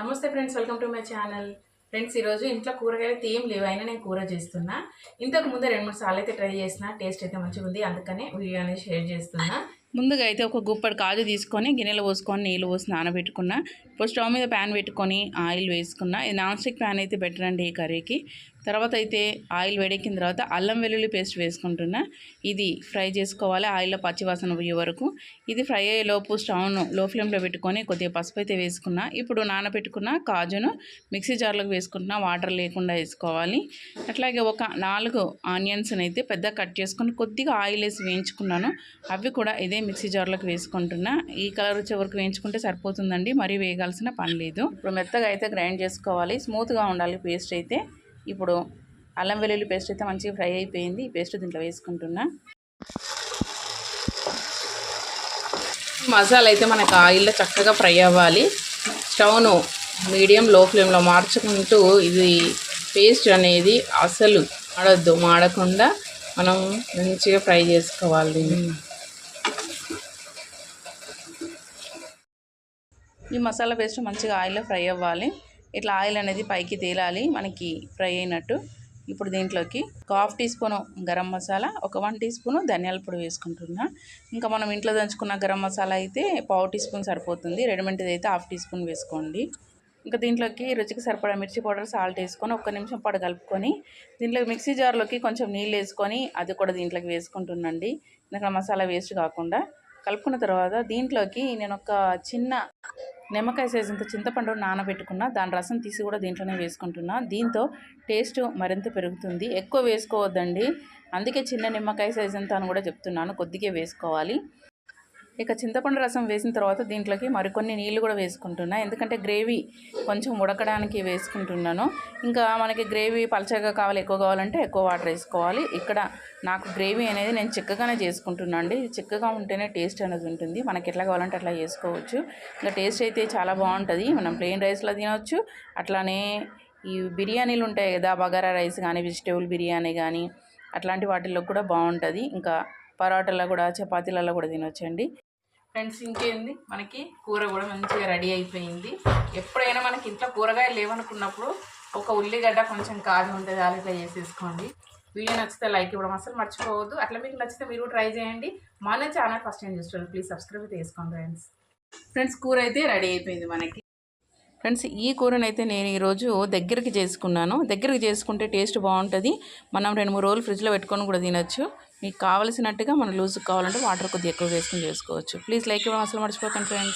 నమస్తే friends welcome to my channel. Friends ఈరోజు ఇంట్లో కూరగాయలు అయితే ఏం లేవు అయినా నేను కూర చేస్తున్నా. ఇంతకు ముందే రెండు మూడు సార్లు అయితే ట్రై చేసిన టేస్ట్ అయితే మంచిగా ఉంది అందుకనే వీడియో అనేది షేర్ చేస్తున్నా. ముందుగా అయితే ఒక గుప్పడి కాజు తీసుకొని గిన్నెలో పోసుకొని నీళ్ళు పోసి నానబెట్టుకున్న. ఇప్పుడు స్టవ్ మీద ప్యాన్ పెట్టుకొని ఆయిల్ వేసుకున్న. ఇది నాన్ స్టిక్ ప్యాన్ అయితే బెటర్ అండి ఈ కర్రీకి. తర్వాత అయితే ఆయిల్ వేడెక్కిన తర్వాత అల్లం వెల్లుల్లి పేస్ట్ వేసుకుంటున్నా. ఇది ఫ్రై చేసుకోవాలి. ఆయిల్లో పచ్చివాసన పోయే వరకు. ఇది ఫ్రై అయ్యేలోపు స్టవ్ను లో ఫ్లేమ్లో పెట్టుకొని కొద్దిగా పసుపు అయితే వేసుకున్నా. ఇప్పుడు నానబెట్టుకున్న కాజును మిక్సీ జార్లోకి వేసుకుంటున్నా. వాటర్ లేకుండా వేసుకోవాలి. అట్లాగే ఒక నాలుగు ఆనియన్స్ని అయితే పెద్ద కట్ చేసుకొని కొద్దిగా ఆయిల్ వేసి వేయించుకున్నాను. అవి కూడా ఇదే మిక్సీ జార్లోకి వేసుకుంటున్నా. ఈ కలర్ వచ్చే వరకు వేయించుకుంటే సరిపోతుందండి. మరీ వేయగాల్సిన పని లేదు. ఇప్పుడు మెత్తగా అయితే గ్రైండ్ చేసుకోవాలి. స్మూత్గా ఉండాలి పేస్ట్ అయితే. ఇప్పుడు అల్లం వెల్లుల్లి పేస్ట్ అయితే మంచిగా ఫ్రై అయిపోయింది. ఈ పేస్ట్ దీంట్లో వేసుకుంటున్నా. మసాలా అయితే మనకు ఆయిల్లో చక్కగా ఫ్రై అవ్వాలి. స్టవ్ను మీడియం లో ఫ్లేమ్లో మార్చుకుంటూ ఇది పేస్ట్ అనేది అసలు మాడద్దు. మాడకుండా మనం మంచిగా ఫ్రై చేసుకోవాలి ఈ మసాలా పేస్ట్ మంచిగా ఆయిల్లో ఫ్రై అవ్వాలి. ఇట్లా ఆయిల్ అనేది పైకి తేలాలి. మనకి ఫ్రై అయినట్టు. ఇప్పుడు దీంట్లోకి ఒక half teaspoon garam masala ఒక వన్ టీ స్పూను ధనియాల పొడి వేసుకుంటున్నా. ఇంకా మనం ఇంట్లో దంచుకున్న గరం మసాలా అయితే పావు టీ స్పూన్ సరిపోతుంది. రెడీమేడ్ అయితే హాఫ్ టీ స్పూన్ వేసుకోండి. ఇంకా దీంట్లోకి రుచికి సరిపడా మిర్చి పౌడర్ సాల్ట్ వేసుకొని ఒక్క నిమిషం పాటు కలుపుకొని దీంట్లో మిక్సీ జార్లోకి కొంచెం నీళ్ళు వేసుకొని అది కూడా దీంట్లోకి వేసుకుంటున్నాండి ఎందుకంటే మసాలా వేస్ట్ కాకుండా. కలుపుకున్న తర్వాత దీంట్లోకి నేను ఒక చిన్న నిమ్మకాయ సైజంత చింతపండు నానబెట్టుకున్న దాని రసం తీసి కూడా దీంట్లోనే వేసుకుంటున్నా. దీంతో టేస్ట్ మరింత పెరుగుతుంది. ఎక్కువ వేసుకోవద్దండి. అందుకే చిన్న నిమ్మకాయ సైజ్ అంతా అని కూడా చెప్తున్నాను. కొద్దిగా వేసుకోవాలి. ఇక చింతపండు రసం వేసిన తర్వాత దీంట్లోకి మరికొన్ని నీళ్ళు కూడా వేసుకుంటున్నా. ఎందుకంటే గ్రేవీ కొంచెం ఉడకడానికి వేసుకుంటున్నాను. ఇంకా మనకి గ్రేవీ పలచగా కావాలి ఎక్కువ కావాలంటే ఎక్కువ వాటర్ వేసుకోవాలి. ఇక్కడ నాకు గ్రేవీ అనేది నేను చిక్కగానే చేసుకుంటున్నాను అండి. చిక్కగా ఉంటేనే టేస్ట్ అనేది ఉంటుంది. మనకి ఎట్లా కావాలంటే అట్లా చేసుకోవచ్చు. ఇంకా టేస్ట్ అయితే చాలా బాగుంటుంది. మనం ప్లెయిన్ రైస్లో తినవచ్చు అట్లానే ఈ బిర్యానీలు ఉంటాయి కదా బగారా రైస్ కానీ వెజిటేబుల్ బిర్యానీ కానీ అట్లాంటి వాటిల్లో కూడా బాగుంటుంది. ఇంకా పరోటాలో కూడా చపాతీలలో కూడా తినొచ్చండి. ఫ్రెండ్స్ ఇంకేంది? మనకి కూర కూడా మంచిగా రెడీ అయిపోయింది. ఎప్పుడైనా మనకి ఇంట్లో కూరగాయలు లేవనుకున్నప్పుడు ఒక ఉల్లిగడ్డ కొంచెం కాజు ఉంటుంది అది ఇట్లా చేసేసుకోండి. వీడియో నచ్చితే లైక్ ఇవ్వడం అసలు మర్చిపోవద్దు. అట్లా మీకు నచ్చితే మీరు ట్రై చేయండి. మన ఛానల్ ఫస్ట్ టైం చూసుకోండి ప్లీజ్ సబ్స్క్రైబ్ చేసుకోండి ఫ్రెండ్స్. ఫ్రెండ్స్ కూర అయితే రెడీ అయిపోయింది మనకి. ఫ్రెండ్స్ ఈ కూరనైతే నేను ఈరోజు దగ్గరికి చేసుకున్నాను. దగ్గరికి చేసుకుంటే టేస్ట్ బాగుంటుంది. మనం రెండు మూడు రోజులు ఫ్రిడ్జ్లో పెట్టుకొని కూడా తినచ్చు. మీకు కావలసినట్టుగా మనం లూజ్ కావాలంటే వాటర్ కొద్దిగా ఎక్కువ వేసుకొని చేసుకోవచ్చు. ప్లీజ్ లైక్ ఇవ్వడం అసలు మర్చిపోకండి ఫ్రెండ్స్.